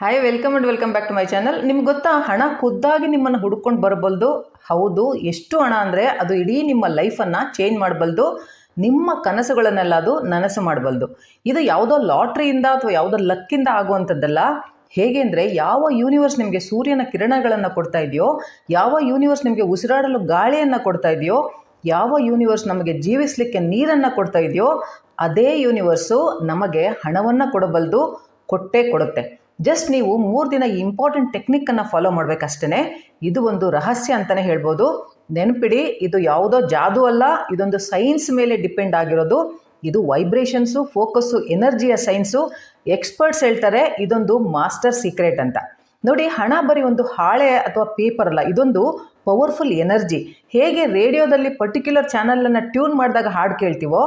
Hi welcome and welcome back to my channel ನಿಮ್ಗೆ ಗೊತ್ತಾ, ಹಣ ಖುದ್ದಾಗಿ ನಿಮ್ಮನ್ನು ಹುಡ್ಕೊಂಡು ಬರಬಲ್ದು? ಹೌದು, ಎಷ್ಟು ಹಣ ಅಂದರೆ ಅದು ಇಡೀ ನಿಮ್ಮ ಲೈಫನ್ನು ಚೇಂಜ್ ಮಾಡಬಲ್ದು, ನಿಮ್ಮ ಕನಸುಗಳನ್ನೆಲ್ಲ ಅದು ನನಸು ಮಾಡಬಲ್ದು. ಇದು ಯಾವುದೋ ಲಾಟ್ರಿಯಿಂದ ಅಥವಾ ಯಾವುದೋ ಲಕ್ಕಿಂದ ಆಗುವಂಥದ್ದಲ್ಲ. ಹೇಗೆ ಅಂದರೆ, ಯಾವ ಯೂನಿವರ್ಸ್ ನಿಮಗೆ ಸೂರ್ಯನ ಕಿರಣಗಳನ್ನು ಕೊಡ್ತಾ ಇದೆಯೋ, ಯಾವ ಯೂನಿವರ್ಸ್ ನಿಮಗೆ ಉಸಿರಾಡಲು ಗಾಳಿಯನ್ನು ಕೊಡ್ತಾ ಇದೆಯೋ, ಯಾವ ಯೂನಿವರ್ಸ್ ನಮಗೆ ಜೀವಿಸಲಿಕ್ಕೆ ನೀರನ್ನು ಕೊಡ್ತಾ ಇದೆಯೋ, ಅದೇ ಯೂನಿವರ್ಸು ನಮಗೆ ಹಣವನ್ನು ಕೊಡಬಲ್ದು, ಕೊಟ್ಟೇ ಕೊಡುತ್ತೆ. ಜಸ್ಟ್ ನೀವು ಮೂರು ದಿನ ಇಂಪಾರ್ಟೆಂಟ್ ಟೆಕ್ನಿಕ್ಕನ್ನು ಫಾಲೋ ಮಾಡಬೇಕಷ್ಟೇ ಇದು ಒಂದು ರಹಸ್ಯ ಅಂತಲೇ ಹೇಳ್ಬೋದು. ನೆನಪಿಡಿ, ಇದು ಯಾವುದೋ ಜಾದು ಅಲ್ಲ, ಇದೊಂದು ಸೈನ್ಸ್ ಮೇಲೆ ಡಿಪೆಂಡ್ ಆಗಿರೋದು. ಇದು ವೈಬ್ರೇಷನ್ಸು ಫೋಕಸ್ಸು ಎನರ್ಜಿಯ ಸೈನ್ಸು ಎಕ್ಸ್ಪರ್ಟ್ಸ್ ಹೇಳ್ತಾರೆ, ಇದೊಂದು ಮಾಸ್ಟರ್ ಸೀಕ್ರೆಟ್ ಅಂತ. ನೋಡಿ, ಹಣ ಬರೀ ಒಂದು ಹಾಳೆ ಅಥವಾ ಪೇಪರ್ ಅಲ್ಲ, ಇದೊಂದು ಪವರ್ಫುಲ್ ಎನರ್ಜಿ ಹೇಗೆ ರೇಡಿಯೋದಲ್ಲಿ ಪರ್ಟಿಕ್ಯುಲರ್ ಚಾನಲನ್ನು ಟ್ಯೂನ್ ಮಾಡಿದಾಗ ಹಾಡು ಕೇಳ್ತೀವೋ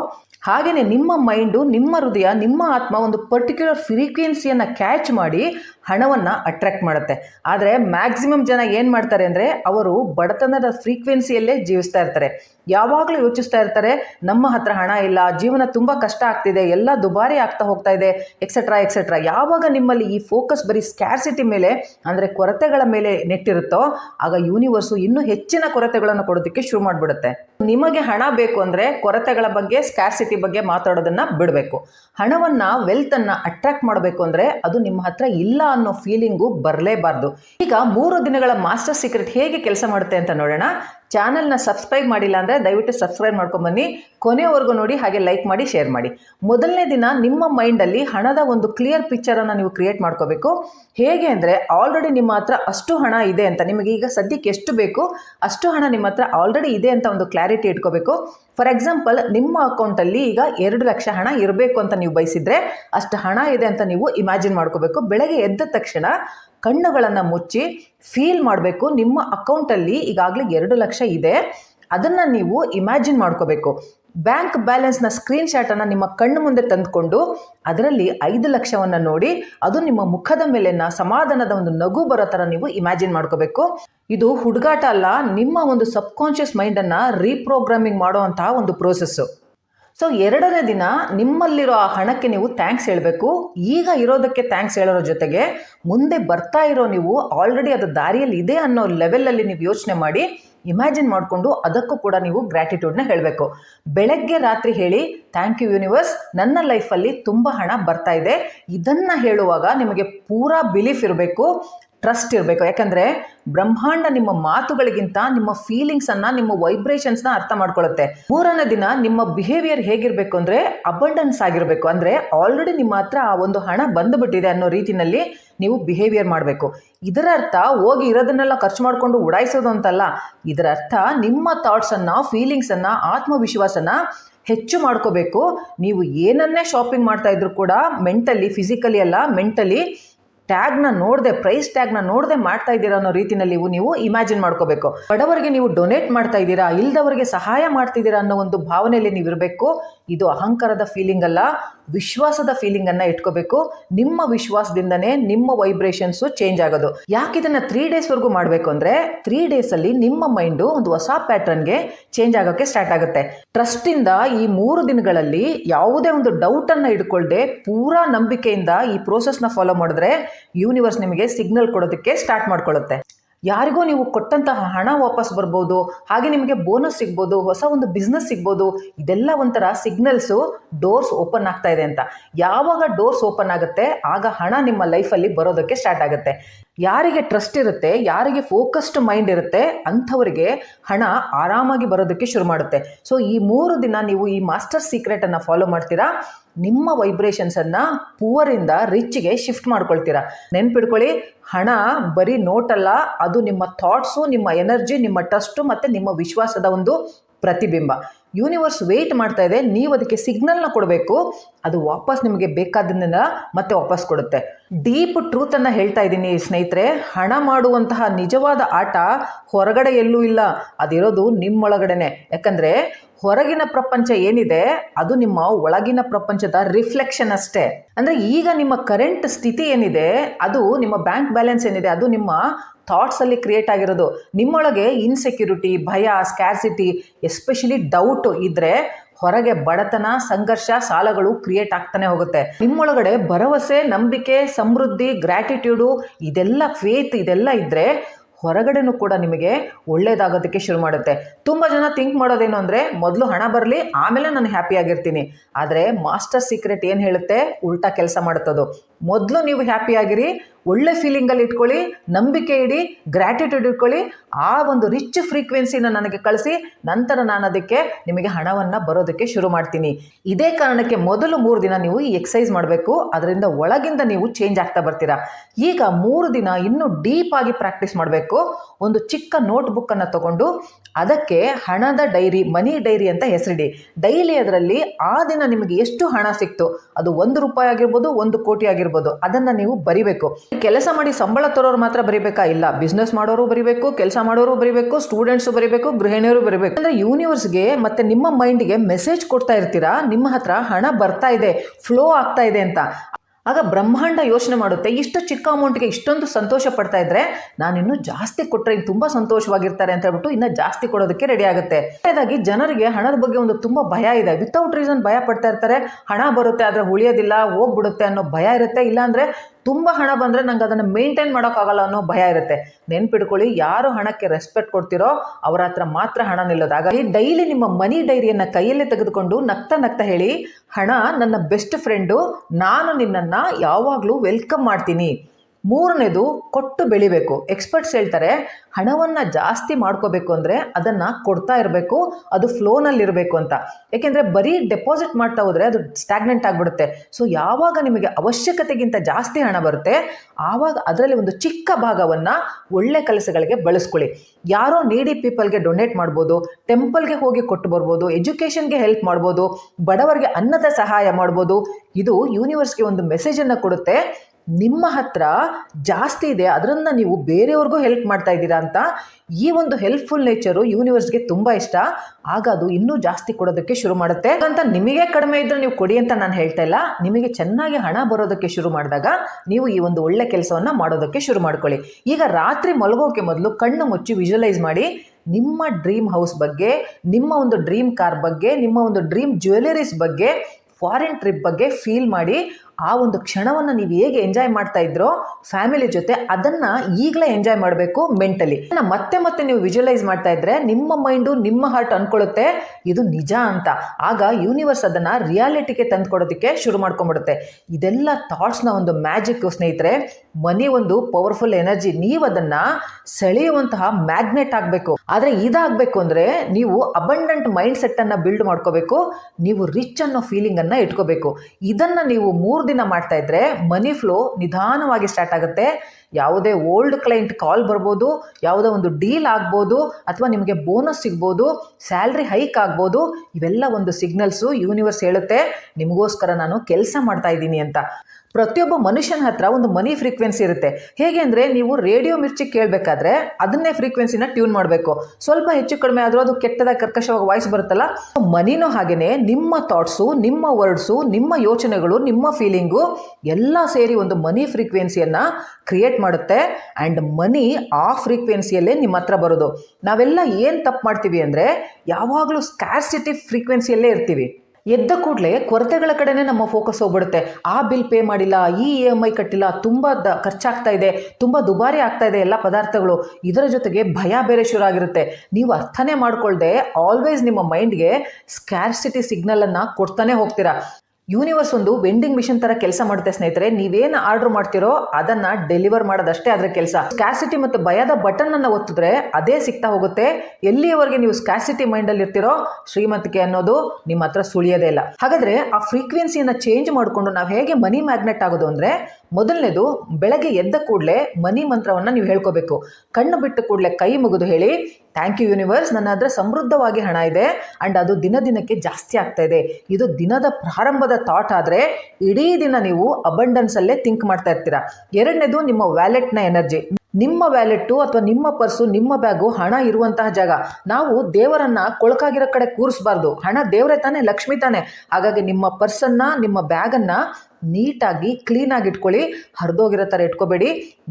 ಹಾಗೆಯೇ ನಿಮ್ಮ ಮೈಂಡು, ನಿಮ್ಮ ಹೃದಯ, ನಿಮ್ಮ ಆತ್ಮ ಒಂದು ಪರ್ಟಿಕ್ಯುಲರ್ ಫ್ರೀಕ್ವೆನ್ಸಿಯನ್ನು ಕ್ಯಾಚ್ ಮಾಡಿ ಹಣವನ್ನು ಅಟ್ರ್ಯಾಕ್ಟ್ ಮಾಡುತ್ತೆ. ಆದರೆ ಮ್ಯಾಕ್ಸಿಮಮ್ ಜನ ಏನು ಮಾಡ್ತಾರೆ ಅಂದರೆ ಅವರು ಬಡತನದ ಫ್ರೀಕ್ವೆನ್ಸಿಯಲ್ಲೇ ಜೀವಿಸ್ತಾ ಇರ್ತಾರೆ. ಯಾವಾಗಲೂ ಯೋಚಿಸ್ತಾ ಇರ್ತಾರೆ, ನಮ್ಮ ಹತ್ರ ಹಣ ಇಲ್ಲ, ಜೀವನ ತುಂಬ ಕಷ್ಟ ಆಗ್ತಿದೆ, ಎಲ್ಲ ದುಬಾರಿ ಆಗ್ತಾ ಹೋಗ್ತಾ ಇದೆ ಎಕ್ಸೆಟ್ರಾ ಎಕ್ಸೆಟ್ರಾ ಯಾವಾಗ ನಿಮ್ಮಲ್ಲಿ ಈ ಫೋಕಸ್ ಬರೀ ಸ್ಕ್ಯಾರ್ಸಿಟಿ ಮೇಲೆ, ಅಂದರೆ ಕೊರತೆಗಳ ಮೇಲೆ ನೆಟ್ಟಿರುತ್ತೋ, ಆಗ ಯೂನಿವರ್ಸು ಇನ್ನೂ ಹೆಚ್ಚಿನ ಕೊರತೆಗಳನ್ನು ಕೊಡೋದಕ್ಕೆ ಶುರು ಮಾಡಿಬಿಡುತ್ತೆ. ನಿಮಗೆ ಹಣ ಬೇಕು ಅಂದರೆ ಕೊರತೆಗಳ ಬಗ್ಗೆ ಸ್ಕ್ಯಾರ್ಸಿಟಿ ಬಗ್ಗೆ ಮಾತಾಡೋದನ್ನು ಬಿಡಬೇಕು. ಹಣವನ್ನು ವೆಲ್ತನ್ನು ಅಟ್ರಾಕ್ಟ್ ಮಾಡಬೇಕು ಅಂದರೆ ಅದು ನಿಮ್ಮ ಹತ್ರ ಇಲ್ಲ ಅನ್ನೋ ಫೀಲಿಂಗು ಬರಲೇಬಾರ್ದು. ಈಗ ಮೂರು ದಿನಗಳ ಮಾಸ್ಟರ್ ಸೀಕ್ರೆಟ್ ಹೇಗೆ ಕೆಲಸ ಮಾಡುತ್ತೆ ಅಂತ ನೋಡೋಣ. ಚಾನಲ್ನ ಸಬ್ಸ್ಕ್ರೈಬ್ ಮಾಡಿಲ್ಲ ಅಂದರೆ ದಯವಿಟ್ಟು ಸಬ್ಸ್ಕ್ರೈಬ್ ಮಾಡ್ಕೊಂಬನ್ನಿ ಕೊನೆಯವರೆಗೂ ನೋಡಿ, ಹಾಗೆ ಲೈಕ್ ಮಾಡಿ ಶೇರ್ ಮಾಡಿ. ಮೊದಲನೇ ದಿನ ನಿಮ್ಮ ಮೈಂಡಲ್ಲಿ ಹಣದ ಒಂದು ಕ್ಲಿಯರ್ ಪಿಕ್ಚರನ್ನು ನೀವು ಕ್ರಿಯೇಟ್ ಮಾಡ್ಕೋಬೇಕು. ಹೇಗೆ ಅಂದರೆ ಆಲ್ರೆಡಿ ನಿಮ್ಮ ಹತ್ರ ಅಷ್ಟು ಹಣ ಇದೆ ಅಂತ ನಿಮಗೆ ಈಗ ಸದ್ಯಕ್ಕೆ ಎಷ್ಟು ಬೇಕು, ಅಷ್ಟು ಹಣ ನಿಮ್ಮ ಹತ್ರ ಆಲ್ರೆಡಿ ಇದೆ ಅಂತ ಒಂದು ಕ್ಲಾರಿಟಿ ಇಟ್ಕೋಬೇಕು. ಫಾರ್ ಎಕ್ಸಾಂಪಲ್ ನಿಮ್ಮ ಅಕೌಂಟಲ್ಲಿ ಈಗ ಎರಡು ಲಕ್ಷ ಹಣ ಇರಬೇಕು ಅಂತ ನೀವು ಬಯಸಿದರೆ, ಅಷ್ಟು ಹಣ ಇದೆ ಅಂತ ನೀವು ಇಮ್ಯಾಜಿನ್ ಮಾಡ್ಕೋಬೇಕು. ಬೆಳಗ್ಗೆ ಎದ್ದ ತಕ್ಷಣ ಕಣ್ಣುಗಳನ್ನು ಮುಚ್ಚಿ ಫೀಲ್ ಮಾಡಬೇಕು. ನಿಮ್ಮ ಅಕೌಂಟಲ್ಲಿ ಈಗಾಗಲೇ ಎರಡು ಲಕ್ಷ ಇದೆ. ಅದನ್ನು ನೀವು ಇಮ್ಯಾಜಿನ್ ಮಾಡ್ಕೋಬೇಕು. ಬ್ಯಾಂಕ್ ಬ್ಯಾಲೆನ್ಸ್ನ ಸ್ಕ್ರೀನ್ ಶಾಟನ್ನು ನಿಮ್ಮ ಕಣ್ಣು ಮುಂದೆ ತಂದುಕೊಂಡು ಅದರಲ್ಲಿ ಐದು ಲಕ್ಷವನ್ನು ನೋಡಿ ಅದು ನಿಮ್ಮ ಮುಖದ ಮೇಲಿನ ಸಮಾಧಾನದ ಒಂದು ನಗು ಬರೋ ಥರ ನೀವು ಇಮ್ಯಾಜಿನ್ ಮಾಡ್ಕೋಬೇಕು. ಇದು ಹುಡುಗಾಟ ಅಲ್ಲ, ನಿಮ್ಮ ಒಂದು ಸಬ್ಕಾನ್ಷಿಯಸ್ ಮೈಂಡನ್ನು ರೀಪ್ರೋಗ್ರಾಮಿಂಗ್ ಮಾಡುವಂತಹ ಒಂದು ಪ್ರೋಸೆಸ್ಸು ಸೊ ಎರಡನೇ ದಿನ ನಿಮ್ಮಲ್ಲಿರೋ ಆ ಹಣಕ್ಕೆ ನೀವು ಥ್ಯಾಂಕ್ಸ್ ಹೇಳಬೇಕು. ಈಗ ಇರೋದಕ್ಕೆ ಥ್ಯಾಂಕ್ಸ್ ಹೇಳೋರ ಜೊತೆಗೆ ಮುಂದೆ ಬರ್ತಾ ಇರೋ ನೀವು ಆಲ್ರೆಡಿ ಅದು ದಾರಿಯಲ್ಲಿ ಇದೆ ಅನ್ನೋ ಲೆವೆಲಲ್ಲಿ ನೀವು ಯೋಚನೆ ಮಾಡಿ ಇಮ್ಯಾಜಿನ್ ಮಾಡಿಕೊಂಡು ಅದಕ್ಕೂ ಕೂಡ ನೀವು ಗ್ರ್ಯಾಟಿಟ್ಯೂಡ್ನ ಹೇಳಬೇಕು. ಬೆಳಗ್ಗೆ ರಾತ್ರಿ ಹೇಳಿ ಥ್ಯಾಂಕ್ ಯು ಯೂನಿವರ್ಸ್ ನನ್ನ ಲೈಫಲ್ಲಿ ತುಂಬ ಹಣ ಬರ್ತಾ ಇದೆ. ಇದನ್ನು ಹೇಳುವಾಗ ನಿಮಗೆ ಪೂರಾ ಬಿಲೀಫ್ ಇರಬೇಕು. ಟ್ರಸ್ಟ್ ಇರಬೇಕು. ಯಾಕಂದರೆ ಬ್ರಹ್ಮಾಂಡ ನಿಮ್ಮ ಮಾತುಗಳಿಗಿಂತ, ನಿಮ್ಮ ಫೀಲಿಂಗ್ಸನ್ನು ನಿಮ್ಮ ವೈಬ್ರೇಷನ್ಸ್ನ ಅರ್ಥ ಮಾಡ್ಕೊಳ್ಳುತ್ತೆ ಮೂರನೇ ದಿನ ನಿಮ್ಮ ಬಿಹೇವಿಯರ್ ಹೇಗಿರಬೇಕು ಅಂದರೆ ಅಬಂಡೆನ್ಸ್ ಆಗಿರಬೇಕು. ಅಂದರೆ ಆಲ್ರೆಡಿ ನಿಮ್ಮ ಹತ್ರ ಆ ಒಂದು ಹಣ ಬಂದುಬಿಟ್ಟಿದೆ ಅನ್ನೋ ರೀತಿಯಲ್ಲಿ ನೀವು ಬಿಹೇವಿಯರ್ ಮಾಡಬೇಕು. ಇದರ ಅರ್ಥ ಹೋಗಿ ಇರೋದನ್ನೆಲ್ಲ ಖರ್ಚು ಮಾಡಿಕೊಂಡು ಉಡಾಯಿಸೋದು ಅಂತಲ್ಲ ಇದರ ಅರ್ಥ ನಿಮ್ಮ ಥಾಟ್ಸನ್ನು ಫೀಲಿಂಗ್ಸನ್ನು ಆತ್ಮವಿಶ್ವಾಸನ ಹೆಚ್ಚು ಮಾಡ್ಕೋಬೇಕು. ನೀವು ಏನನ್ನೇ ಶಾಪಿಂಗ್ ಮಾಡ್ತಾ ಇದ್ರು ಕೂಡ ಮೆಂಟಲಿ ಫಿಸಿಕಲಿ ಅಲ್ಲ ಮೆಂಟಲಿ ಟ್ಯಾಗ್ನ ನೋಡದೆ ಪ್ರೈಸ್ ಟ್ಯಾಗ್ನ ನೋಡದೆ ಮಾಡ್ತಾ ಇದ್ದೀರಾ ಅನ್ನೋ ರೀತಿಯಲ್ಲಿ ನೀವು ಇಮ್ಯಾಜಿನ್ ಮಾಡ್ಕೋಬೇಕು. ಬಡವರಿಗೆ ನೀವು ಡೊನೇಟ್ ಮಾಡ್ತಾ ಇದ್ದೀರಾ, ಇಲ್ದವರಿಗೆ ಸಹಾಯ ಮಾಡ್ತಿದ್ದೀರಾ ಅನ್ನೋ ಒಂದು ಭಾವನೆಯಲ್ಲಿ ನೀವು ಇರಬೇಕು. ಇದು ಅಹಂಕಾರದ ಫೀಲಿಂಗ್ ಅಲ್ಲ, ವಿಶ್ವಾಸದ ಫೀಲಿಂಗನ್ನು ಇಟ್ಕೋಬೇಕು. ನಿಮ್ಮ ವಿಶ್ವಾಸದಿಂದನೇ ನಿಮ್ಮ ವೈಬ್ರೇಷನ್ಸು ಚೇಂಜ್ ಆಗೋದು. ಯಾಕೆ ಇದನ್ನು ತ್ರೀ ಡೇಸ್ವರೆಗೂ ಮಾಡಬೇಕು ಅಂದರೆ ತ್ರೀ ಡೇಸಲ್ಲಿ ನಿಮ್ಮ ಮೈಂಡು ಒಂದು ಹೊಸ ಪ್ಯಾಟರ್ನ್ಗೆ ಚೇಂಜ್ ಆಗೋಕ್ಕೆ ಸ್ಟಾರ್ಟ್ ಆಗುತ್ತೆ. ಟ್ರಸ್ಟಿಂದ ಈ ಮೂರು ದಿನಗಳಲ್ಲಿ ಯಾವುದೇ ಒಂದು ಡೌಟನ್ನು ಇಟ್ಕೊಳ್ಳದೆ ಪೂರಾ ನಂಬಿಕೆಯಿಂದ ಈ ಪ್ರೋಸೆಸ್ನ ಫಾಲೋ ಮಾಡಿದ್ರೆ ಯೂನಿವರ್ಸ್ ನಿಮಗೆ ಸಿಗ್ನಲ್ ಕೊಡೋದಕ್ಕೆ ಸ್ಟಾರ್ಟ್ ಮಾಡ್ಕೊಳ್ಳುತ್ತೆ. ಯಾರಿಗೋ ನೀವು ಕೊಟ್ಟಂತಹ ಹಣ ವಾಪಸ್ ಬರ್ಬೋದು, ಹಾಗೆ ನಿಮಗೆ ಬೋನಸ್ ಸಿಗ್ಬೋದು, ಹೊಸ ಒಂದು ಬಿಸ್ನೆಸ್ ಸಿಗ್ಬೋದು, ಇದೆಲ್ಲ ಒಂಥರ ಸಿಗ್ನಲ್ಸು ಡೋರ್ಸ್ ಓಪನ್ ಆಗ್ತಾ ಇದೆ ಅಂತ. ಯಾವಾಗ ಡೋರ್ಸ್ ಓಪನ್ ಆಗುತ್ತೆ, ಆಗ ಹಣ ನಿಮ್ಮ ಲೈಫಲ್ಲಿ ಬರೋದಕ್ಕೆ ಸ್ಟಾರ್ಟ್ ಆಗುತ್ತೆ. ಯಾರಿಗೆ ಟ್ರಸ್ಟ್ ಇರುತ್ತೆ, ಯಾರಿಗೆ ಫೋಕಸ್ಡ್ ಮೈಂಡ್ ಇರುತ್ತೆ, ಅಂಥವರಿಗೆ ಹಣ ಆರಾಮಾಗಿ ಬರೋದಕ್ಕೆ ಶುರು ಮಾಡುತ್ತೆ. ಸೊ ಈ ಮೂರು ದಿನ ನೀವು ಈ ಮಾಸ್ಟರ್ ಸೀಕ್ರೆಟನ್ನು ಫಾಲೋ ಮಾಡ್ತೀರಾ? ನಿಮ್ಮ ವೈಬ್ರೇಷನ್ಸನ್ನು ಪೂವರಿಂದ ರಿಚ್ಗೆ ಶಿಫ್ಟ್ ಮಾಡ್ಕೊಳ್ತೀರಾ? ನೆನ್ಪಿಡ್ಕೊಳ್ಳಿ ಹಣ ಬರೀ ನೋಟಲ್ಲ ಅದು ನಿಮ್ಮ ಥಾಟ್ಸು ನಿಮ್ಮ ಎನರ್ಜಿ ನಿಮ್ಮ ಟ್ರಸ್ಟು ಮತ್ತು ನಿಮ್ಮ ವಿಶ್ವಾಸದ ಒಂದು ಪ್ರತಿಬಿಂಬ. ಯೂನಿವರ್ಸ್ ವೆಯ್ಟ್ ಮಾಡ್ತಾ ಇದೆ, ನೀವು ಅದಕ್ಕೆ ಸಿಗ್ನಲ್ನ ಕೊಡಬೇಕು, ಅದು ವಾಪಸ್ ನಿಮಗೆ ಬೇಕಾದನ್ನೆಲ್ಲ ಮತ್ತೆ ವಾಪಸ್ ಕೊಡುತ್ತೆ. ಡೀಪ್ ಟ್ರೂತನ್ನು ಹೇಳ್ತಾ ಇದ್ದೀನಿ ಸ್ನೇಹಿತರೆ. ಹಣ ಮಾಡುವಂತಹ ನಿಜವಾದ ಆಟ ಹೊರಗಡೆ ಎಲ್ಲೂ ಇಲ್ಲ. ಅದಿರೋದು ನಿಮ್ಮೊಳಗಡೆನೆ. ಯಾಕಂದರೆ ಹೊರಗಿನ ಪ್ರಪಂಚ ಏನಿದೆ, ಅದು ನಿಮ್ಮ ಒಳಗಿನ ಪ್ರಪಂಚದ ರಿಫ್ಲೆಕ್ಷನ್ ಅಷ್ಟೇ. ಅಂದರೆ ಈಗ ನಿಮ್ಮ ಕರೆಂಟ್ ಸ್ಥಿತಿ ಏನಿದೆ, ಅದು ನಿಮ್ಮ ಬ್ಯಾಂಕ್ ಬ್ಯಾಲೆನ್ಸ್ ಏನಿದೆ, ಅದು ನಿಮ್ಮ ಥಾಟ್ಸಲ್ಲಿ ಕ್ರಿಯೇಟ್ ಆಗಿರೋದು. ನಿಮ್ಮೊಳಗೆ ಇನ್ಸೆಕ್ಯೂರಿಟಿ ಭಯ ಸ್ಕ್ಯಾರ್ಸಿಟಿ ಎಸ್ಪೆಷಲಿ ಡೌಟು ಇದ್ದರೆ ಹೊರಗೆ ಬಡತನ, ಸಂಘರ್ಷ, ಸಾಲಗಳು ಕ್ರಿಯೇಟ್ ಆಗ್ತಾನೆ ಹೋಗುತ್ತೆ. ನಿಮ್ಮೊಳಗಡೆ ಭರವಸೆ, ನಂಬಿಕೆ, ಸಮೃದ್ಧಿ ಗ್ರ್ಯಾಟಿಟ್ಯೂಡು ಇದೆಲ್ಲ ಫೇತ್ ಇದೆಲ್ಲ ಇದ್ದರೆ ಹೊರಗಡೆನೂ ಕೂಡ ನಿಮಗೆ ಒಳ್ಳೇದಾಗೋದಕ್ಕೆ ಶುರು ಮಾಡುತ್ತೆ. ತುಂಬ ಜನ ಥಿಂಕ್ ಮಾಡೋದೇನು ಅಂದರೆ, ಮೊದಲು ಹಣ ಬರಲಿ, ಆಮೇಲೆ ನಾನು ಹ್ಯಾಪಿಯಾಗಿರ್ತೀನಿ ಆದರೆ ಮಾಸ್ಟರ್ ಸೀಕ್ರೆಟ್ ಏನು ಹೇಳುತ್ತೆ? ಉಲ್ಟಾ ಕೆಲಸ ಮಾಡುತ್ತದು. ಮೊದಲು ನೀವು ಹ್ಯಾಪಿ ಆಗಿರಿ ಒಳ್ಳೆ ಫೀಲಿಂಗಲ್ಲಿ ಇಟ್ಕೊಳ್ಳಿ, ನಂಬಿಕೆ ಇಡಿ ಗ್ರ್ಯಾಟಿಟ್ಯೂಡ್ ಇಟ್ಕೊಳ್ಳಿ, ಆ ಒಂದು ರಿಚ್ ಫ್ರೀಕ್ವೆನ್ಸಿನ ನನಗೆ ಕಳಿಸಿ, ನಂತರ ನಾನು ಅದಕ್ಕೆ ನಿಮಗೆ ಹಣವನ್ನು ಬರೋದಕ್ಕೆ ಶುರು ಮಾಡ್ತೀನಿ. ಇದೇ ಕಾರಣಕ್ಕೆ ಮೊದಲು ಮೂರು ದಿನ ನೀವು ಈ ಎಕ್ಸಸೈಸ್ ಮಾಡಬೇಕು, ಅದರಿಂದ ಒಳಗಿಂದ ನೀವು ಚೇಂಜ್ ಆಗ್ತಾ ಬರ್ತೀರಾ. ಈಗ ಮೂರು ದಿನ ಇನ್ನೂ ಡೀಪ್ ಆಗಿ ಪ್ರಾಕ್ಟೀಸ್ ಮಾಡಬೇಕು, ಒಂದು ಚಿಕ್ಕ ನೋಟ್ ಬುಕ್ಕನ್ನು ತಗೊಂಡು ಅದಕ್ಕೆ ಹಣದ ಡೈರಿ ಮನಿ ಡೈರಿ ಅಂತ ಹೆಸರಿಡಿ. ಡೈಲಿ ಅದರಲ್ಲಿ ಆ ದಿನ ನಿಮಗೆ ಎಷ್ಟು ಹಣ ಸಿಕ್ತು, ಅದು ಒಂದು ರೂಪಾಯಿ ಆಗಿರ್ಬೋದು, ಒಂದು ಕೋಟಿ ಆಗಿರ್ಬೋದು, ಅದನ್ನು ನೀವು ಬರಿಬೇಕು. ಕೆಲಸ ಮಾಡಿ ಸಂಬಳ ತರೋರು ಮಾತ್ರ ಬರಿಬೇಕಾ? ಇಲ್ಲ ಬಿಸ್ನೆಸ್ ಮಾಡೋರು ಬರಿಬೇಕು, ಕೆಲಸ ಮಾಡೋರು ಬರಿಬೇಕು ಸ್ಟೂಡೆಂಟ್ಸ್ ಬರಿಬೇಕು, ಗೃಹಿಣಿಯರು ಬರಿಬೇಕು. ಅಂದರೆ ಯೂನಿವರ್ಸ್ಗೆ ಮತ್ತೆ ನಿಮ್ಮ ಮೈಂಡ್ಗೆ ಮೆಸೇಜ್ ಕೊಡ್ತಾ ಇರ್ತೀರಾ? ನಿಮ್ಮ ಹತ್ರ ಹಣ ಬರ್ತಾ ಇದೆ ಫ್ಲೋ ಆಗ್ತಾ ಇದೆ ಅಂತ. ಆಗ ಬ್ರಹ್ಮಾಂಡ ಯೋಚನೆ ಮಾಡುತ್ತೆ, ಇಷ್ಟು ಚಿಕ್ಕ ಅಮೌಂಟ್ಗೆ ಇಷ್ಟೊಂದು ಸಂತೋಷ ಪಡ್ತಾ ಇದ್ರೆ ನಾನು ಇನ್ನೂ ಜಾಸ್ತಿ ಕೊಟ್ಟರೆ ಇನ್ನು ತುಂಬ ಸಂತೋಷವಾಗಿರ್ತಾರೆ ಅಂತ ಹೇಳ್ಬಿಟ್ಟು ಇನ್ನೂ ಜಾಸ್ತಿ ಕೊಡೋದಕ್ಕೆ ರೆಡಿ ಆಗುತ್ತೆ. ಅದಾಗಿ ಜನರಿಗೆ ಹಣದ ಬಗ್ಗೆ ಒಂದು ತುಂಬ ಭಯ ಇದೆ. ವಿತೌಟ್ ರೀಸನ್ ಭಯ ಪಡ್ತಾ ಇರ್ತಾರೆ. ಹಣ ಬರುತ್ತೆ, ಆದರೆ ಉಳಿಯೋದಿಲ್ಲ, ಹೋಗ್ಬಿಡುತ್ತೆ ಅನ್ನೋ ಭಯ ಇರುತ್ತೆ. ಇಲ್ಲಾಂದರೆ ತುಂಬ ಹಣ ಬಂದರೆ ನಂಗೆ ಅದನ್ನು ಮೇಂಟೈನ್ ಮಾಡೋಕ್ಕಾಗಲ್ಲ ಅನ್ನೋ ಭಯ ಇರುತ್ತೆ. ನೆನ್ಪಿಡ್ಕೊಳ್ಳಿ, ಯಾರು ಹಣಕ್ಕೆ ರೆಸ್ಪೆಕ್ಟ್ ಕೊಡ್ತಿರೋ ಅವರ ಹತ್ರ ಮಾತ್ರ ಹಣ ನಿಲ್ಲೋದಾಗ ಈ ಡೈಲಿ ನಿಮ್ಮ ಮನಿ ಡೈರಿಯನ್ನು ಕೈಯಲ್ಲಿ ತೆಗೆದುಕೊಂಡು ನಗ್ತಾ ನಗ್ತಾ ಹೇಳಿ, ಹಣ ನನ್ನ ಬೆಸ್ಟ್ ಫ್ರೆಂಡು ನಾನು ನಿನ್ನನ್ನು ಯಾವಾಗಲೂ ವೆಲ್ಕಮ್ ಮಾಡ್ತೀನಿ. ಮೂರನೇದು ಕೊಟ್ಟು ಬೆಳಿಬೇಕು. ಎಕ್ಸ್ಪರ್ಟ್ಸ್ ಹೇಳ್ತಾರೆ, ಹಣವನ್ನು ಜಾಸ್ತಿ ಮಾಡ್ಕೋಬೇಕು ಅಂದರೆ ಅದನ್ನು ಕೊಡ್ತಾ ಇರಬೇಕು, ಅದು ಫ್ಲೋನಲ್ಲಿರಬೇಕು ಅಂತ. ಏಕೆಂದರೆ ಬರೀ ಡೆಪಾಸಿಟ್ ಮಾಡ್ತಾ ಹೋದರೆ ಅದು ಸ್ಟ್ಯಾಗ್ನೆಂಟ್ ಆಗಿಬಿಡುತ್ತೆ. ಸೊ ಯಾವಾಗ ನಿಮಗೆ ಅವಶ್ಯಕತೆಗಿಂತ ಜಾಸ್ತಿ ಹಣ ಬರುತ್ತೆ, ಆವಾಗ ಅದರಲ್ಲಿ ಒಂದು ಚಿಕ್ಕ ಭಾಗವನ್ನು ಒಳ್ಳೆ ಕೆಲಸಗಳಿಗೆ ಬಳಸ್ಕೊಳ್ಳಿ. ಯಾರೋ ನೀಡಿ ಪೀಪಲ್ಗೆ ಡೊನೇಟ್ ಮಾಡ್ಬೋದು ಟೆಂಪಲ್ಗೆ ಹೋಗಿ ಕೊಟ್ಟು ಬರ್ಬೋದು ಎಜುಕೇಷನ್ಗೆ ಹೆಲ್ಪ್ ಮಾಡ್ಬೋದು, ಬಡವರಿಗೆ ಅನ್ನದ ಸಹಾಯ ಮಾಡ್ಬೋದು, ಇದು ಯೂನಿವರ್ಸ್ಗೆ ಒಂದು ಮೆಸೇಜನ್ನು ಕೊಡುತ್ತೆ. ನಿಮ್ಮ ಹತ್ರ ಜಾಸ್ತಿ ಇದೆ ಅದರಿಂದ ನೀವು ಬೇರೆಯವ್ರಿಗೂ ಹೆಲ್ಪ್ ಮಾಡ್ತಾ ಇದ್ದೀರಾ ಅಂತ ಈ ಒಂದು ಹೆಲ್ಪ್ಫುಲ್ ನೇಚರು ಯೂನಿವರ್ಸ್ಗೆ ತುಂಬ ಇಷ್ಟ. ಆಗ ಅದು ಇನ್ನೂ ಜಾಸ್ತಿ ಕೊಡೋದಕ್ಕೆ ಶುರು ಮಾಡುತ್ತೆ. ಅಂತ ನಿಮಗೆ ಕಡಿಮೆ ಇದ್ದರೆ ನೀವು ಕೊಡಿ ಅಂತ ನಾನು ಹೇಳ್ತಾ ಇಲ್ಲ. ನಿಮಗೆ ಚೆನ್ನಾಗಿ ಹಣ ಬರೋದಕ್ಕೆ ಶುರು ಮಾಡಿದಾಗ ನೀವು ಈ ಒಂದು ಒಳ್ಳೆ ಕೆಲಸವನ್ನು ಮಾಡೋದಕ್ಕೆ ಶುರು ಮಾಡ್ಕೊಳ್ಳಿ. ಈಗ ರಾತ್ರಿ ಮಲಗೋಕೆ ಮೊದಲು ಕಣ್ಣು ಮುಚ್ಚಿ ವಿಜುವಲೈಸ್ ಮಾಡಿ. ನಿಮ್ಮ ಡ್ರೀಮ್ ಹೌಸ್ ಬಗ್ಗೆ, ನಿಮ್ಮ ಒಂದು ಡ್ರೀಮ್ ಕಾರ್ ಬಗ್ಗೆ, ನಿಮ್ಮ ಒಂದು ಡ್ರೀಮ್ ಜ್ಯುವೆಲರೀಸ್ ಬಗ್ಗೆ ಫಾರಿನ್ ಟ್ರಿಪ್ ಬಗ್ಗೆ ಫೀಲ್ ಮಾಡಿ. ಆ ಒಂದು ಕ್ಷಣವನ್ನು ನೀವು ಹೇಗೆ ಎಂಜಾಯ್ ಮಾಡ್ತಾ ಇದ್ರೋ ಫ್ಯಾಮಿಲಿ ಜೊತೆ ಅದನ್ನು ಈಗಲೇ ಎಂಜಾಯ್ ಮಾಡಬೇಕು ಮೆಂಟಲಿ ಮತ್ತೆ ಮತ್ತೆ ನೀವು ವಿಜುವಲೈಸ್ ಮಾಡ್ತಾ ಇದ್ರೆ ನಿಮ್ಮ ಮೈಂಡು ನಿಮ್ಮ ಹಾರ್ಟ್ ಅನ್ಕೊಳ್ಳುತ್ತೆ. ಇದು ನಿಜ ಅಂತ. ಆಗ ಯೂನಿವರ್ಸ್ ಅದನ್ನು ರಿಯಾಲಿಟಿಗೆ ತಂದುಕೊಡೋದಕ್ಕೆ ಶುರು ಮಾಡ್ಕೊಂಡ್ಬಿಡುತ್ತೆ. ಇದೆಲ್ಲ ಥಾಟ್ಸ್ನ ಒಂದು ಮ್ಯಾಜಿಕ್ ಸ್ನೇಹಿತರೆ, ಮನಿ ಒಂದು ಪವರ್ಫುಲ್ ಎನರ್ಜಿ ನೀವು ಅದನ್ನು ಸೆಳೆಯುವಂತಹ ಮ್ಯಾಗ್ನೆಟ್ ಆಗಬೇಕು. ಆದರೆ ಇದಾಗಬೇಕು ಅಂದರೆ ನೀವು ಅಬಂಡೆಂಟ್ ಮೈಂಡ್ ಸೆಟ್ಟನ್ನು ಬಿಲ್ಡ್ ಮಾಡ್ಕೋಬೇಕು. ನೀವು ರಿಚ್ ಅನ್ನೋ ಫೀಲಿಂಗನ್ನು ಇಟ್ಕೋಬೇಕು. ಇದನ್ನು ನೀವು ಮೂರು ದಿನ ಮಾಡ್ತಾ ಇದ್ರೆ ಮನಿ ಫ್ಲೋ ನಿಧಾನವಾಗಿ ಸ್ಟಾರ್ಟ್ ಆಗುತ್ತೆ. ಯಾವುದೇ ಓಲ್ಡ್ ಕ್ಲೈಂಟ್ ಕಾಲ್ ಬರ್ಬೋದು, ಯಾವುದೋ ಒಂದು ಡೀಲ್ ಆಗ್ಬೋದು, ಅಥವಾ ನಿಮಗೆ ಬೋನಸ್ ಸಿಗ್ಬೋದು ಸ್ಯಾಲ್ರಿ ಹೈಕ್ ಆಗ್ಬೋದು, ಇವೆಲ್ಲ ಒಂದು ಸಿಗ್ನಲ್ಸು ಯೂನಿವರ್ಸ್ ಹೇಳುತ್ತೆ. ನಿಮಗೋಸ್ಕರ ನಾನು ಕೆಲಸ ಮಾಡ್ತಾ ಇದ್ದೀನಿ ಅಂತ. ಪ್ರತಿಯೊಬ್ಬ ಮನುಷ್ಯನ ಹತ್ರ ಒಂದು ಮನಿ ಫ್ರೀಕ್ವೆನ್ಸಿ ಇರುತ್ತೆ. ಹೇಗೆ ಅಂದರೆ ನೀವು ರೇಡಿಯೋ ಮಿರ್ಚಿ ಕೇಳಬೇಕಾದ್ರೆ ಅದನ್ನೇ ಫ್ರೀಕ್ವೆನ್ಸಿನ ಟ್ಯೂನ್ ಮಾಡಬೇಕು. ಸ್ವಲ್ಪ ಹೆಚ್ಚು ಕಡಿಮೆ ಆದರೂ ಅದು ಕೆಟ್ಟದಾಗಿ ಕರ್ಕಶವಾಗಿ ವಾಯ್ಸ್ ಬರುತ್ತಲ್ಲ? ಮನಿನೂ ಹಾಗೆಯೇ ನಿಮ್ಮ ಥಾಟ್ಸು ನಿಮ್ಮ ವರ್ಡ್ಸು ನಿಮ್ಮ ಯೋಚನೆಗಳು, ನಿಮ್ಮ ಫೀಲಿಂಗು ಎಲ್ಲ ಸೇರಿ ಒಂದು ಮನಿ ಫ್ರೀಕ್ವೆನ್ಸಿಯನ್ನು ಕ್ರಿಯೇಟ್ ಮಾಡುತ್ತೆ. ಆ್ಯಂಡ್ ಮನಿ ಆ ಫ್ರೀಕ್ವೆನ್ಸಿಯಲ್ಲೇ ನಿಮ್ಮ ಹತ್ರ ಬರೋದು. ನಾವೆಲ್ಲ ಏನು ತಪ್ಪು ಮಾಡ್ತೀವಿ ಅಂದರೆ ಯಾವಾಗಲೂ ಸ್ಕ್ಯಾರ್ಸಿಟಿ ಫ್ರೀಕ್ವೆನ್ಸಿಯಲ್ಲೇ ಇರ್ತೀವಿ. ಎದ್ದ ಕೂಡಲೇ ಕೊರತೆಗಳ ಕಡೆನೇ ನಮ್ಮ ಫೋಕಸ್ ಹೋಗ್ಬಿಡುತ್ತೆ. ಆ ಬಿಲ್ ಪೇ ಮಾಡಿಲ್ಲ, ಈ ಇ ಎಂ ಐ ಕಟ್ಟಿಲ್ಲ, ತುಂಬ ದ ಖರ್ಚಾಗ್ತಾ ಇದೆ, ತುಂಬ ದುಬಾರಿ ಆಗ್ತಾ ಇದೆ ಎಲ್ಲ ಪದಾರ್ಥಗಳು. ಇದರ ಜೊತೆಗೆ ಭಯ ಬೇರೆ ಶುರು ಆಗಿರುತ್ತೆ. ನೀವು ಅರ್ಥನೇ ಮಾಡ್ಕೊಳ್ದೆ ಆಲ್ವೇಸ್ ನಿಮ್ಮ ಮೈಂಡ್ಗೆ ಸ್ಕ್ಯಾರ್ಸಿಟಿ ಸಿಗ್ನಲನ್ನು ಕೊಡ್ತಾನೆ ಹೋಗ್ತೀರಾ. ಯೂನಿವರ್ಸ್ ಒಂದು ವೆಂಡಿಂಗ್ ಮಿಷನ್ ತರ ಕೆಲಸ ಮಾಡುತ್ತೆ ಸ್ನೇಹಿತರೆ. ನೀವೇನು ಆರ್ಡರ್ ಮಾಡ್ತಿರೋ ಅದನ್ನ ಡೆಲಿವರ್ ಮಾಡೋದಷ್ಟೇ ಅದರ ಕೆಲಸ. ಸ್ಕ್ಯಾಸಿಟಿ ಮತ್ತು ಭಯದ ಬಟನ್ ಅನ್ನ ಒತ್ತಿದ್ರೆ ಅದೇ ಸಿಗ್ತಾ ಹೋಗುತ್ತೆ. ಎಲ್ಲಿಯವರೆಗೆ ನೀವು ಸ್ಕ್ಯಾಸಿಟಿ ಮೈಂಡ್ ಅಲ್ಲಿ ಇರ್ತಿರೋ ಶ್ರೀಮಂತಿಕೆ ಅನ್ನೋದು ನಿಮ್ಮ ಹತ್ರ ಸುಳಿಯೋದೇ ಇಲ್ಲ. ಹಾಗಾದ್ರೆ ಆ ಫ್ರೀಕ್ವೆನ್ಸಿಯನ್ನ ಚೇಂಜ್ ಮಾಡಿಕೊಂಡು ನಾವು ಹೇಗೆ ಮನಿ ಮ್ಯಾಗ್ನೆಟ್ ಆಗೋದು ಅಂದ್ರೆ ಮೊದಲನೇದು ಬೆಳಗ್ಗೆ ಎದ್ದ ಕೂಡಲೇ ಮನಿ ಮಂತ್ರವನ್ನ ನೀವು ಹೇಳ್ಕೋಬೇಕು. ಕಣ್ಣು ಬಿಟ್ಟ ಕೂಡಲೇ ಕೈ ಮುಗಿದು ಹೇಳಿ ಥ್ಯಾಂಕ್ ಯು ಯೂನಿವರ್ಸ್ ನನ್ನ ಹತ್ರ ಸಮೃದ್ಧವಾಗಿ ಹಣ ಇದೆ. ಆ್ಯಂಡ್ ಅದು ದಿನ ದಿನಕ್ಕೆ ಜಾಸ್ತಿ ಆಗ್ತಾ ಇದೆ. ಇದು ದಿನದ ಪ್ರಾರಂಭದ ಥಾಟ್ ಆದರೆ ಇಡೀ ದಿನ ನೀವು ಅಬಂಡನ್ಸಲ್ಲೇ ಥಿಂಕ್ ಮಾಡ್ತಾ ಇರ್ತೀರಾ. ಎರಡನೇದು ನಿಮ್ಮ ವ್ಯಾಲೆಟ್ನ ಎನರ್ಜಿ ನಿಮ್ಮ ವ್ಯಾಲೆಟ್ಟು ಅಥವಾ ನಿಮ್ಮ ಪರ್ಸು ನಿಮ್ಮ ಬ್ಯಾಗು ಹಣ ಇರುವಂತಹ ಜಾಗ. ನಾವು ದೇವರನ್ನ ಕೊಳಕಾಗಿರೋ ಕಡೆ ಕೂರಿಸ್ಬಾರ್ದು. ಹಣ ದೇವರೇ ತಾನೇ, ಲಕ್ಷ್ಮಿ ತಾನೇ. ಹಾಗಾಗಿ ನಿಮ್ಮ ಪರ್ಸನ್ನ ನಿಮ್ಮ ಬ್ಯಾಗನ್ನು ನೀಟಾಗಿ ಕ್ಲೀನಾಗಿ ಇಟ್ಕೊಳ್ಳಿ. ಹರಿದೋಗಿರೋ ಥರ ಇಟ್ಕೋಬೇಡಿ.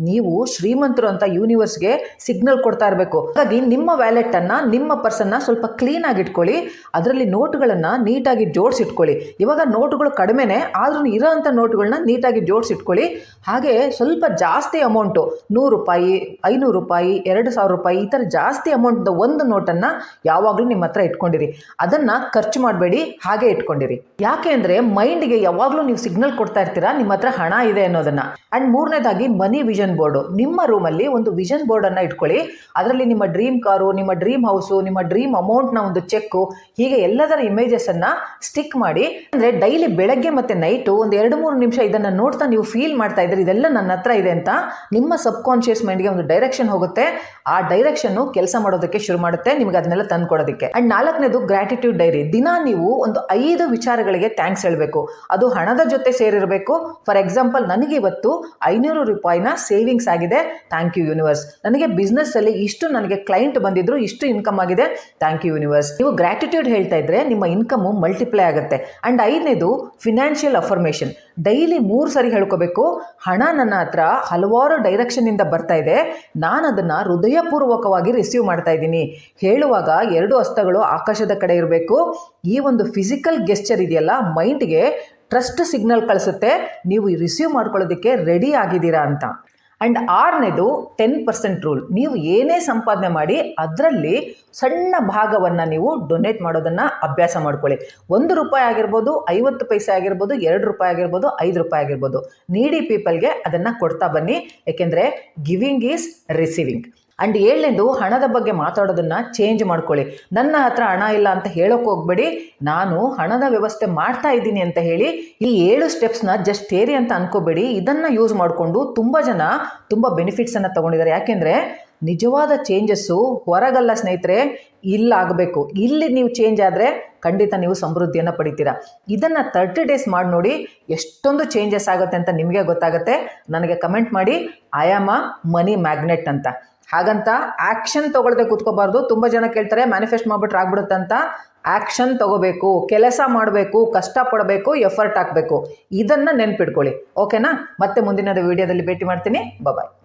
ನೀವು ಶ್ರೀಮಂತರು ಅಂತ ಯೂನಿವರ್ಸ್ಗೆ ಸಿಗ್ನಲ್ ಕೊಡ್ತಾ ಇರಬೇಕು. ಹಾಗಾಗಿ ನಿಮ್ಮ ವ್ಯಾಲೆಟನ್ನು ನಿಮ್ಮ ಪರ್ಸನ್ನ ಸ್ವಲ್ಪ ಕ್ಲೀನಾಗಿ ಇಟ್ಕೊಳ್ಳಿ. ಅದರಲ್ಲಿ ನೋಟುಗಳನ್ನು ನೀಟಾಗಿ ಜೋಡಿಸಿಟ್ಕೊಳ್ಳಿ. ಇವಾಗ ನೋಟುಗಳು ಕಡಿಮೆನೆ, ಆದ್ರೂ ಇರೋ ಅಂಥ ನೋಟುಗಳನ್ನ ನೀಟಾಗಿ ಜೋಡಿಸಿಟ್ಕೊಳ್ಳಿ. ಹಾಗೆ ಸ್ವಲ್ಪ ಜಾಸ್ತಿ ಅಮೌಂಟು ನೂರು ರೂಪಾಯಿ, ಐನೂರು ರೂಪಾಯಿ, ಎರಡು ಸಾವಿರ ರೂಪಾಯಿ ಈ ಥರ ಜಾಸ್ತಿ ಅಮೌಂಟ್ದ ಒಂದು ನೋಟನ್ನು ಯಾವಾಗಲೂ ನಿಮ್ಮ ಹತ್ರ ಇಟ್ಕೊಂಡಿರಿ. ಅದನ್ನು ಖರ್ಚು ಮಾಡಬೇಡಿ, ಹಾಗೆ ಇಟ್ಕೊಂಡಿರಿ. ಯಾಕೆ ಅಂದರೆ ಮೈಂಡ್ಗೆ ಯಾವಾಗಲೂ ನೀವು ಸಿಗ್ನಲ್ ಕೊಡ್ತಾ ಇರ್ತೀರಾ? ನಿಮ್ಮ ಹತ್ರ ಹಣ ಇದೆ ಅನ್ನೋದನ್ನ. ಅಂಡ್ ಮೂರನೇದಾಗಿ ಮನಿ ವಿಷನ್ ಬೋರ್ಡು ನಿಮ್ಮ ರೂಮಲ್ಲಿ ಒಂದು ವಿಷನ್ ಬೋರ್ಡನ್ನು ಇಟ್ಕೊಳ್ಳಿ. ಅದರಲ್ಲಿ ನಿಮ್ಮ ಡ್ರೀಮ್ ಕಾರು ನಿಮ್ಮ ಡ್ರೀಮ್ ಹೌಸು ನಿಮ್ಮ ಡ್ರೀಮ್ ಅಮೌಂಟ್ನ ಒಂದು ಚೆಕ್ಕು ಹೀಗೆ ಎಲ್ಲದರ ಇಮೇಜಸನ್ನು ಸ್ಟಿಕ್ ಮಾಡಿ. ಅಂದರೆ ಡೈಲಿ ಬೆಳಗ್ಗೆ ಮತ್ತು ನೈಟು ಒಂದು ಎರಡು ಮೂರು ನಿಮಿಷ ಇದನ್ನು ನೋಡ್ತಾ ನೀವು ಫೀಲ್ ಮಾಡ್ತಾ ಇದ್ದೀರಿ. ಇದೆಲ್ಲ ನನ್ನ ಹತ್ರ ಇದೆ ಅಂತ ನಿಮ್ಮ ಸಬ್ ಕಾನ್ಷಿಯಸ್ ಮೈಂಡ್ಗೆ ಒಂದು ಡೈರೆಕ್ಷನ್ ಹೋಗುತ್ತೆ. ಆ ಡೈರೆಕ್ಷನ್ನು ಕೆಲಸ ಮಾಡೋದಕ್ಕೆ ಶುರು ಮಾಡುತ್ತೆ. ನಿಮಗೆ ಅದನ್ನೆಲ್ಲ ತಂದ್ಕೊಡೋದಕ್ಕೆ. ಅಂಡ್ ನಾಲ್ಕನೇದು ಗ್ರ್ಯಾಟಿಟ್ಯೂಡ್ ಡೈರಿ ದಿನ ನೀವು ಒಂದು ಐದು ವಿಚಾರಗಳಿಗೆ ಥ್ಯಾಂಕ್ಸ್ ಹೇಳಬೇಕು. ಅದು ಹಣದ ಜೊತೆ ಸೇರಿರಬೇಕು. ಫಾರ್ ಎಕ್ಸಾಂಪಲ್ ನನಗೆ ಇವತ್ತು ಐನೂರು ರೂಪಾಯಿನ ಸೇವಿಂಗ್ಸ್ ಆಗಿದೆ. ಥ್ಯಾಂಕ್ ಯು ಯೂನಿವರ್ಸ್ ನನಗೆ ಬಿಸ್ನೆಸ್ಸಲ್ಲಿ ಇಷ್ಟು ನನಗೆ ಕ್ಲೈಂಟ್ ಬಂದಿದ್ರು, ಇಷ್ಟು ಇನ್ಕಮ್ ಆಗಿದೆ. ಥ್ಯಾಂಕ್ ಯು ಯೂನಿವರ್ಸ್ ನೀವು ಗ್ರ್ಯಾಟಿಟ್ಯೂಡ್ ಹೇಳ್ತಾ ಇದ್ರೆ ನಿಮ್ಮ ಇನ್ಕಮು ಮಲ್ಟಿಪ್ಲೈ ಆಗುತ್ತೆ. ಆ್ಯಂಡ್ ಐದನೇದು ಫಿನಾನ್ಷಿಯಲ್ ಅಫರ್ಮೇಷನ್ ಡೈಲಿ ಮೂರು ಸರಿ ಹೇಳ್ಕೋಬೇಕು, ಹಣ ನನ್ನ ಹತ್ರ ಹಲವಾರು ಡೈರೆಕ್ಷನ್ನಿಂದ ಬರ್ತಾ ಇದೆ. ನಾನು ಅದನ್ನು ಹೃದಯಪೂರ್ವಕವಾಗಿ ರಿಸೀವ್ ಮಾಡ್ತಾ ಇದ್ದೀನಿ. ಹೇಳುವಾಗ ಎರಡು ಹಸ್ತಗಳು ಆಕಾಶದ ಕಡೆ ಇರಬೇಕು. ಈ ಒಂದು ಫಿಸಿಕಲ್ ಗೆಸ್ಚರ್ ಇದೆಯಲ್ಲ ಮೈಂಡ್ಗೆ ಟ್ರಸ್ಟ್ ಸಿಗ್ನಲ್ ಕಳಿಸುತ್ತೆ, ನೀವು ರಿಸೀವ್ ಮಾಡ್ಕೊಳ್ಳೋದಕ್ಕೆ ರೆಡಿ ಆಗಿದ್ದೀರಾ ಅಂತ. ಆ್ಯಂಡ್ ಆರನೇದು ಟೆನ್ ಪರ್ಸೆಂಟ್ ರೂಲ್. ನೀವು ಏನೇ ಸಂಪಾದನೆ ಮಾಡಿ, ಅದರಲ್ಲಿ ಸಣ್ಣ ಭಾಗವನ್ನು ನೀವು ಡೊನೇಟ್ ಮಾಡೋದನ್ನು ಅಭ್ಯಾಸ ಮಾಡ್ಕೊಳ್ಳಿ. ಒಂದು ರೂಪಾಯಿ ಆಗಿರ್ಬೋದು, ಐವತ್ತು ಪೈಸೆ ಆಗಿರ್ಬೋದು, ಎರಡು ರೂಪಾಯಿ ಆಗಿರ್ಬೋದು, ಐದು ರೂಪಾಯಿ ಆಗಿರ್ಬೋದು. ನೀಡಿ ಪೀಪಲ್ಗೆ ಅದನ್ನು ಕೊಡ್ತಾ ಬನ್ನಿ. ಏಕೆಂದರೆ ಗಿವಿಂಗ್ ಈಸ್ ರಿಸೀವಿಂಗ್ ಆ್ಯಂಡ್ ಏಳನೇದು ಹಣದ ಬಗ್ಗೆ ಮಾತಾಡೋದನ್ನು ಚೇಂಜ್ ಮಾಡ್ಕೊಳ್ಳಿ. ನನ್ನ ಹತ್ರ ಹಣ ಇಲ್ಲ ಅಂತ ಹೇಳೋಕೆ ಹೋಗ್ಬೇಡಿ. ನಾನು ಹಣದ ವ್ಯವಸ್ಥೆ ಮಾಡ್ತಾ ಇದ್ದೀನಿ ಅಂತ ಹೇಳಿ ಈ ಏಳು ಸ್ಟೆಪ್ಸ್ನ ಜಸ್ಟ್ ಥೇರಿ ಅಂತ ಅನ್ಕೋಬೇಡಿ. ಇದನ್ನು ಯೂಸ್ ಮಾಡಿಕೊಂಡು ತುಂಬ ಜನ ತುಂಬ ಬೆನಿಫಿಟ್ಸನ್ನು ತೊಗೊಂಡಿದ್ದಾರೆ. ಯಾಕೆಂದರೆ ನಿಜವಾದ ಚೇಂಜಸ್ಸು ಹೊರಗಲ್ಲ ಸ್ನೇಹಿತರೆ ಇಲ್ಲಾಗಬೇಕು ಇಲ್ಲಿ ನೀವು ಚೇಂಜ್ ಆದರೆ ಖಂಡಿತ ನೀವು ಸಮೃದ್ಧಿಯನ್ನು ಪಡಿತೀರ. ಇದನ್ನು ತರ್ಟಿ ಡೇಸ್ ಮಾಡಿ ನೋಡಿ ಎಷ್ಟೊಂದು ಚೇಂಜಸ್ ಆಗುತ್ತೆ ಅಂತ ನಿಮಗೆ ಗೊತ್ತಾಗುತ್ತೆ. ನನಗೆ ಕಮೆಂಟ್ ಮಾಡಿ I am a money magnet ಅಂತ. ಹಾಗಂತ ಆ್ಯಕ್ಷನ್ ತೊಗೊಳ್ದೆ ಕೂತ್ಕೋಬಾರ್ದು. ತುಂಬ ಜನ ಕೇಳ್ತಾರೆ ಮ್ಯಾನಿಫೆಸ್ಟ್ ಮಾಡಿಬಿಟ್ರೆ ಆಗ್ಬಿಡುತ್ತಂತ. ಆ್ಯಕ್ಷನ್ ತಗೋಬೇಕು, ಕೆಲಸ ಮಾಡಬೇಕು, ಕಷ್ಟಪಡಬೇಕು ಎಫರ್ಟ್ ಹಾಕಬೇಕು. ಇದನ್ನು ನೆನ್ಪಿಟ್ಕೊಳ್ಳಿ. ಓಕೆನಾ ಮತ್ತೆ ಮುಂದಿನ ವಿಡಿಯೋದಲ್ಲಿ ಭೇಟಿ ಮಾಡ್ತೀನಿ. ಬಾಯ್